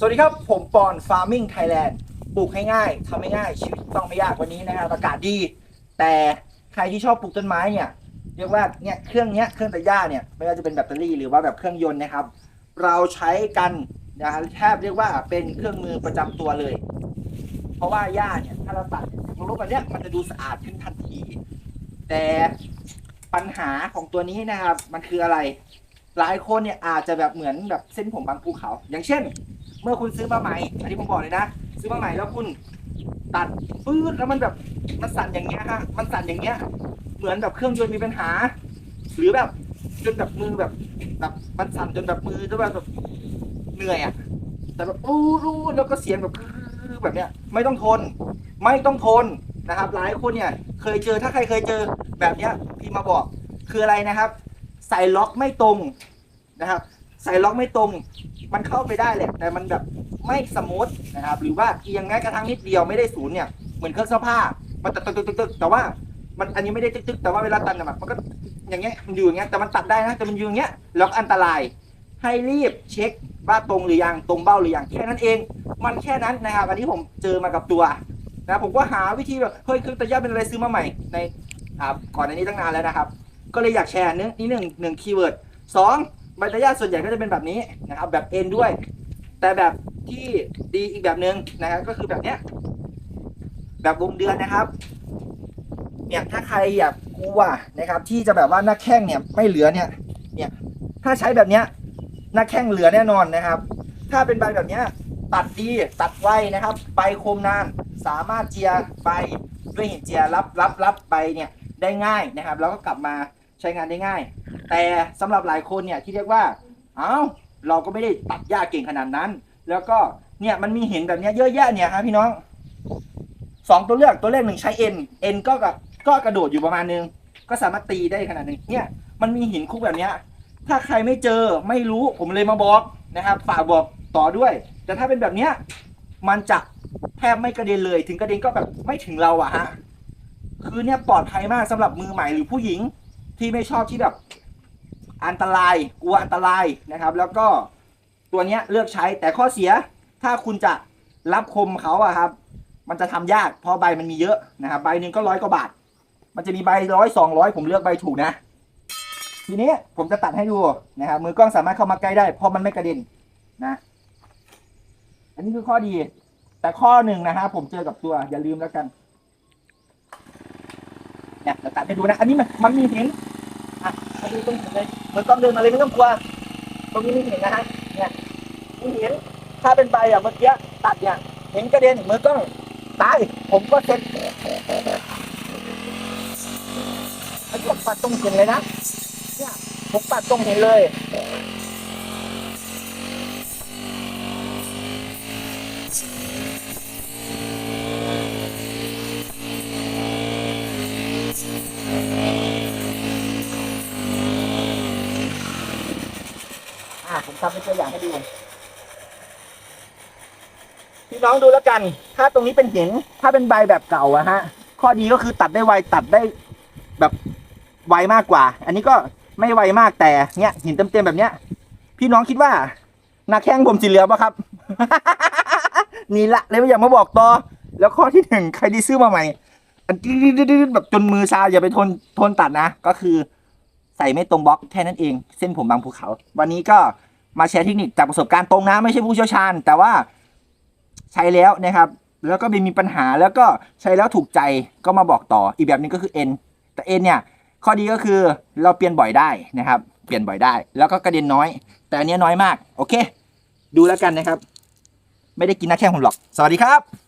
สวัสดีครับ ผมปอน Farming Thailand ปลูกให้ง่ายทำให้ง่าย ชีวิตต้องไม่ยากวันนี้นะครับอากาศดี แต่ใครที่ชอบปลูกต้นไม้เนี่ยเรียกว่าเนี่ยเครื่องเนี้ยเครื่องตัดหญ้าเนี่ยไม่ว่าจะเป็นแบตเตอรี่หรือว่าแบบเครื่องยนต์นะครับ เราใช้กันนะครับแทบเรียกว่าเป็นเครื่องมือประจำตัวเลย เพราะว่าหญ้าเนี่ยถ้าเราตัดรู้แบบเนี้ยมันจะดูสะอาดขึ้นทันที แต่ปัญหาของตัวนี้นะครับมันคืออะไร หลายคนเนี่ยอาจจะแบบเหมือนแบบเส้นผมบางภูเขา อย่างเช่น เมื่อคุณซื้อมาใหม่ อันนี้ผมบอกเลยนะ ซื้อมาใหม่แล้วคุณตัดปื๊ดแล้วมันแบบมันสั่นอย่างเงี้ยฮะมันสั่นอย่างเงี้ย เหมือนแบบเครื่องยนต์มีปัญหา หรือแบบจนแบบมือแบบแบบมันสั่นจนแบบมือจนแบบแบบเหนื่อยอะแต่แบบอู้รู้แล้วก็เสียงแบบแบบเนี้ยไม่ต้องทน ไม่ต้องทนนะครับ หลายคนเนี่ยเคยเจอถ้าใครเคยเจอแบบเนี้ยพี่มาบอกคืออะไรนะครับ ใส่ล็อกไม่ตรงนะครับ ใส่ล็อกไม่ตรง มันเข้าไปได้แหละแต่มันแบบไม่สมูทนะครับ หรือว่าเอียงแม้กระทั่งนิดเดียวไม่ได้ศูนย์เนี่ยเหมือนเครื่องเสื้อผ้ามันตึกตึกตึกตึกแต่ว่ามันอันนี้ไม่ได้ตึกตึกแต่ว่าเวลาตัดเนี่ยมันก็อย่างเงี้ยมันอยู่อย่างเงี้ยแต่มันตัดได้นะแต่มันอยู่อย่างเงี้ยแล้วอันตรายให้รีบเช็คว่าตรงหรือยังตรงเบ้าหรือยังแค่นั้นเอง มันแค่นั้นนะครับอันนี้ผมเจอมากับตัวนะผมก็หาวิธีแบบเฮ้ยเครื่องตัดหญ้าเป็นอะไรซื้อมาใหม่ในอ่าก่อนอันนี้ตั้งนานแล้วนะครับ ก็เลยอยากแชร์เนื้อนี่หนึ่งหนึ่งคีย์เวิร์ดสอง ใบตัดหญ้าส่วนใหญ่ก็จะเป็นแบบนี้นะครับแบบเอ็นด้วย แต่แบบที่ดีอีกแบบหนึ่งนะครับก็คือแบบเนี้ยแบบวงเดือนนะครับเนี่ยถ้าใครอยากกลัวนะครับ ที่จะแบบว่าหน้าแข้งเนี่ยไม่เหลือเนี่ยเนี่ยถ้าใช้แบบเนี้ยหน้าแข้งเหลือแน่นอนนะครับ ถ้าเป็นใบแบบเนี้ยตัดดีตัดไวนะครับใบคมนานสามารถเจียใบด้วยหินเจียรับรับรับใบเนี่ยได้ง่ายนะครับ แล้วก็กลับมา ใช้งานได้ง่าย แต่สำหรับหลายคนเนี่ยที่เรียกว่า เอ้าเราก็ไม่ได้ตัดหญ้าเก่งขนาดนั้น แล้วก็เนี่ยมันมีเห็นแบบเนี้ยเยอะแยะเนี่ยครับพี่น้องสองตัวเลือกตัวเลขหนึ่งใช้เอ็นเอ็นก็กับก็กระโดดอยู่ประมาณนึง ก็สามารถตีได้ขนาดนึงเนี่ยมันมีหินคุกแบบเนี้ยถ้าใครไม่เจอไม่รู้ผมเลยมาบอกนะครับฝากบอกต่อด้วย แต่ถ้าเป็นแบบเนี้ยมันจะแทบไม่กระเด็นเลย ถึงกระเด็นก็แบบไม่ถึงเราอะฮะคือเนี่ยปลอดภัยมากสำหรับมือใหม่หรือผู้หญิง ที่ไม่ชอบที่แบบ อันตรายกลัวอันตรายนะครับ แล้วก็ตัวเนี้ยเลือกใช้แต่ข้อเสียถ้าคุณจะรับคมเขาอะครับ มันจะทำยากเพราะใบมันมีเยอะนะครับใบหนึ่งก็ร้อยกว่าบาท มันจะมีใบร้อยสองร้อยผมเลือกใบถูกนะ ทีนี้ผมจะตัดให้ดูนะครับมือกล้องสามารถเข้ามาใกล้ได้เพราะมันไม่กระเด็นนะ อันนี้คือข้อดี แต่ข้อหนึ่งนะฮะผมเจอกับตัวอย่าลืมแล้วกันเนี่ยจะตัดให้ดูนะ อันนี้มันมันมีเห็น อะมาดูตรงนี้เลยมือกล้องเดินมาเลยไม่ต้องกลัว ตรงนี้ไม่เห็นนะฮะ เนี่ยไม่เห็น ถ้าเป็นใบอะเมื่อกี้ตัดเนี่ย เห็นกระเด็นมือกล้องตาย ผมก็เซ็ตไอ้พวกปัดตรงเห็นเลยนะ เนี่ย ผมปัดตรงเห็นเลย ผมทำเป็นตัวอย่างให้ดูพี่น้องดูแล้วกัน ถ้าตรงนี้เป็นหินถ้าเป็นใบแบบเก่าอะฮะ ข้อดีก็คือตัดได้ไวตัดได้แบบไวมากกว่า อันนี้ก็ไม่ไวมากแต่เนี้ยหินเต็มๆแบบเนี้ย พี่น้องคิดว่าหนักแข้งผมสีเหลือปะครับ นี่ละเลยไม่อยากมาบอกต่อ แล้วข้อที่หนึ่งใครที่ซื้อมาใหม่อันดืดๆๆแบบจนมือชาอย่าไปทนทนตัดนะ ก็คือใส่ไม่ตรงบล็อกแค่นั้นเอง เส้นผมบางภูเขา วันนี้ก็ มาแชร์เทคนิคจากประสบการณ์ตรงนะ ไม่ใช่ผู้เชี่ยวชาญ แต่ว่าใช้แล้วนะครับ แล้วก็ไม่มีปัญหาแล้วก็ใช้แล้วถูกใจก็มาบอกต่ออีกแบบนึงก็คือ N แต่ N เนี่ยข้อดีก็คือเราเปลี่ยนบ่อยได้นะครับ เปลี่ยนบ่อยได้ แล้วก็กระเด็นน้อย แต่อันนี้น้อยมาก โอเค ดูแล้วกันนะครับ ไม่ได้กินน้าแข้งผมหรอก สวัสดีครับ